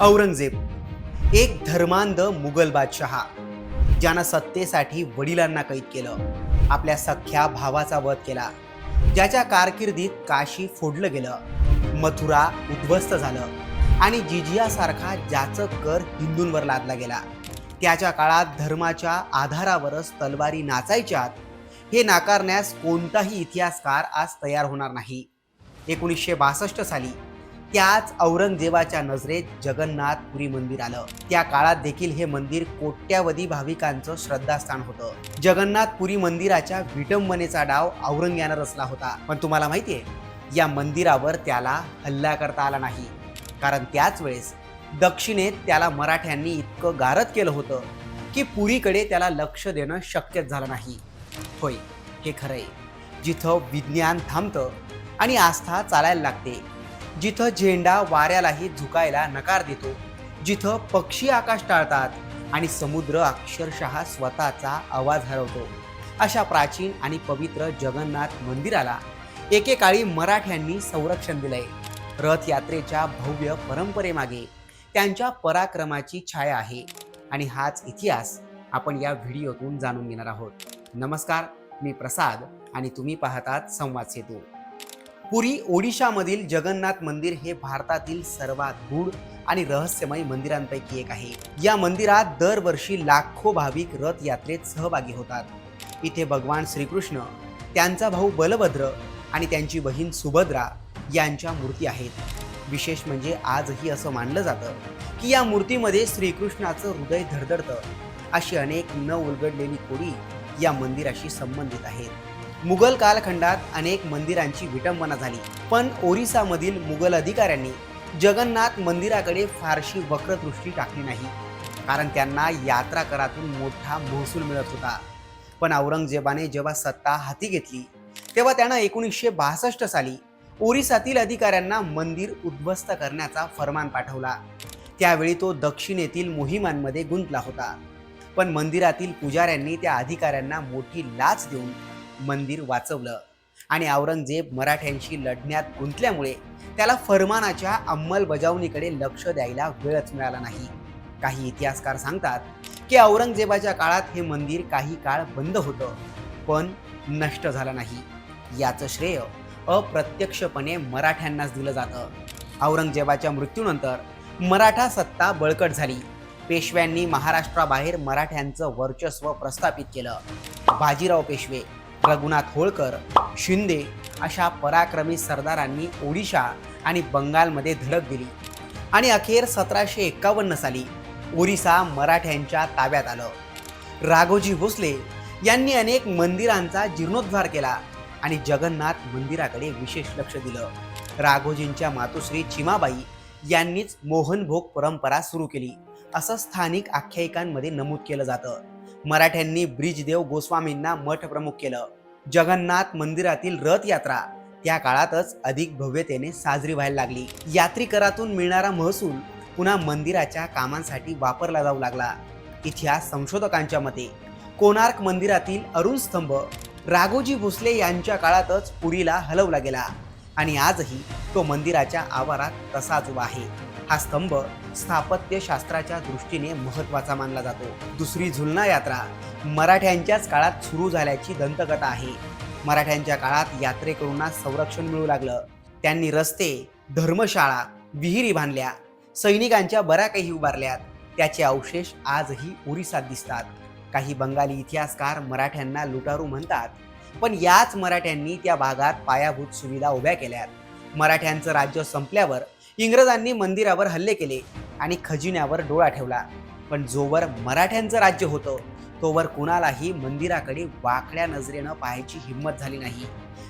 औरंगजेब एक धर्मांध मुघल बादशहा ज्यानं सत्तेसाठी वडिलांना कैद केलं. आपल्या सख्ख्या भावाचा वध केला. ज्याच्या कारकिर्दीत काशी फोडलं गेलं. मथुरा उद्ध्वस्त झालं. आणि जिजियासारखा ज्याचं कर हिंदूंवर लादला गेला. त्याच्या काळात धर्माच्या आधारावरच तलवारी नाचायच्यात. हे नाकारण्यास कोणताही इतिहासकार आज तयार होणार नाही. एकोणीसशे बासष्ट साली त्याच औरंगजेबाच्या नजरेत जगन्नाथपुरी मंदिर आलं. त्या काळात देखील हे मंदिर कोट्यावधी भाविकांचं श्रद्धास्थान होतं. जगन्नाथपुरी मंदिराच्या विटंबनेचा डाव औरंग यानं रचला होता. पण तुम्हाला माहितीये या मंदिरावर त्याला हल्ला करता आला नाही. कारण त्याच वेळेस दक्षिणेत त्याला मराठ्यांनी इतकं गारद केलं होतं की पुरीकडे त्याला लक्ष देणं शक्यच झालं नाही. होय हे खरंय. जिथं विज्ञान थांबतं आणि आस्था चालायला लागते जिथं झेंडा वाऱ्यालाही झुकायला नकार देतो जिथं पक्षी आकाश टाळतात आणि समुद्र अक्षरशः स्वतःचा आवाज हरवतो. अशा प्राचीन आणि पवित्र जगन्नाथ मंदिराला एकेकाळी मराठ्यांनी संरक्षण दिलंय. रथयात्रेच्या भव्य परंपरेमागे त्यांच्या पराक्रमाची छाया आहे आणि हाच इतिहास आपण या व्हिडिओतून जाणून घेणार आहोत. नमस्कार मी प्रसाद आणि तुम्ही पाहतात संवाद सेतू. पुरी ओडिशामधील जगन्नाथ मंदिर हे भारतातील सर्वात गूढ आणि रहस्यमय मंदिरांपैकी एक आहे. या मंदिरात दरवर्षी लाखो भाविक रथ यात्रेत सहभागी होतात. इथे भगवान श्रीकृष्ण त्यांचा भाऊ बलभद्र आणि त्यांची बहीण सुभद्रा यांच्या मूर्ती आहेत. विशेष म्हणजे आजही असं मानलं जातं की या मूर्तीमध्ये श्रीकृष्णाचं हृदय धडधडतं अशी अनेक न उलगडलेली कोडी या मंदिराशी संबंधित आहेत. मुघल कालखंडात अनेक मंदिरांची विटंबना झाली. पण ओरिसामधील मुघल अधिकाऱ्यांनी जगन्नाथ मंदिराकडे फारशी वक्रदृष्टी टाकली नाही. कारण त्यांना यात्रा करातून मोठा महसूल मिळत होता. पण औरंगजेबाने जेव्हा सत्ता हाती घेतली तेव्हा त्यानं एकोणीसशे बासष्ट साली ओरिसातील अधिकाऱ्यांना मंदिर उद्ध्वस्त करण्याचा फरमान पाठवला. त्यावेळी तो दक्षिणेतील मोहिमांमध्ये गुंतला होता. पण मंदिरातील पुजाऱ्यांनी त्या अधिकाऱ्यांना मोठी लाच देऊन मंदिर वाचवलं. आणि औरंगजेब मराठ्यांशी लढण्यात गुंतल्यामुळे त्याला फरमानाच्या अंमलबजावणीकडे लक्ष द्यायला वेळच मिळाला नाही. काही इतिहासकार सांगतात की औरंगजेबाच्या काळात हे मंदिर काही काळ बंद होतं पण नष्ट झालं नाही. याचं श्रेय अप्रत्यक्षपणे मराठ्यांनाच दिलं जातं. औरंगजेबाच्या मृत्यूनंतर मराठा सत्ता बळकट झाली. पेशव्यांनी महाराष्ट्राबाहेर मराठ्यांचं वर्चस्व प्रस्थापित केलं. बाजीराव पेशवे रघुनाथ होळकर शिंदे अशा पराक्रमी सरदारांनी ओडिशा आणि बंगालमध्ये धडक दिली आणि अखेर सतराशे एक्कावन्न साली ओरिसा मराठ्यांच्या ताब्यात आलं. राघोजी भोसले यांनी अनेक मंदिरांचा जीर्णोद्धार केला आणि जगन्नाथ मंदिराकडे विशेष लक्ष दिलं. राघोजींच्या मातोश्री चिमाबाई यांनीच मोहनभोग परंपरा सुरू केली. असं स्थानिक आख्यायिकांमध्ये नमूद केलं जातं. मराठ्यांनी ब्रिजदेव गोस्वामींना मठ प्रमुख केलं. जगन्नाथ मंदिरातील रथयात्रा त्या काळातच अधिक भव्यतेने साजरी व्हायला लागली. यात्रिकरातून मिळणारा महसूल पुन्हा मंदिराच्या कामांसाठी वापरला जाऊ लागला. इतिहास संशोधकांच्या मते कोणार्क मंदिरातील अरुण स्तंभ राघोजी भोसले यांच्या काळातच पुरीला हलवला गेला आणि आजही तो मंदिराच्या आवारात तसाच उभा आहे. हा स्तंभ स्थापत्यशास्त्राच्या दृष्टीने महत्त्वाचा मानला जातो. दुसरी झुलना यात्रा मराठ्यांच्याच काळात सुरू झाल्याची दंतकथा आहे. मराठ्यांच्या काळात यात्रेकरूंना संरक्षण मिळू लागलं. त्यांनी रस्ते धर्मशाळा विहिरी बांधल्या. सैनिकांच्या बऱ्या काही उभारल्यात. त्याचे अवशेष आजही ओरिसात दिसतात. काही बंगाली इतिहासकार मराठ्यांना लुटारू म्हणतात पण याच मराठ्यांनी त्या भागात पायाभूत सुविधा उभ्या केल्यात. मराठ्यांचं राज्य संपल्यावर इंग्रजांनी मंदिरावर हल्ले केले आणि खजिन्यावर डोळा ठेवला. पण जोवर मराठ्यांचं राज्य होतं तोवर कुणालाही मंदिराकडे वाकड्या नजरेनं पाहायची हिंमत झाली नाही.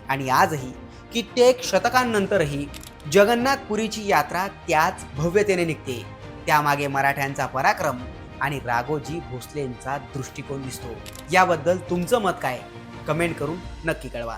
आणि आजही कित्येक शतकांनंतरही जगन्नाथपुरीची यात्रा त्याच भव्यतेने निघते. त्यामागे मराठ्यांचा पराक्रम आणि राघोजी भोसलेंचा दृष्टिकोन दिसतो. याबद्दल तुमचं मत काय? कमेंट करून नक्की कळवा.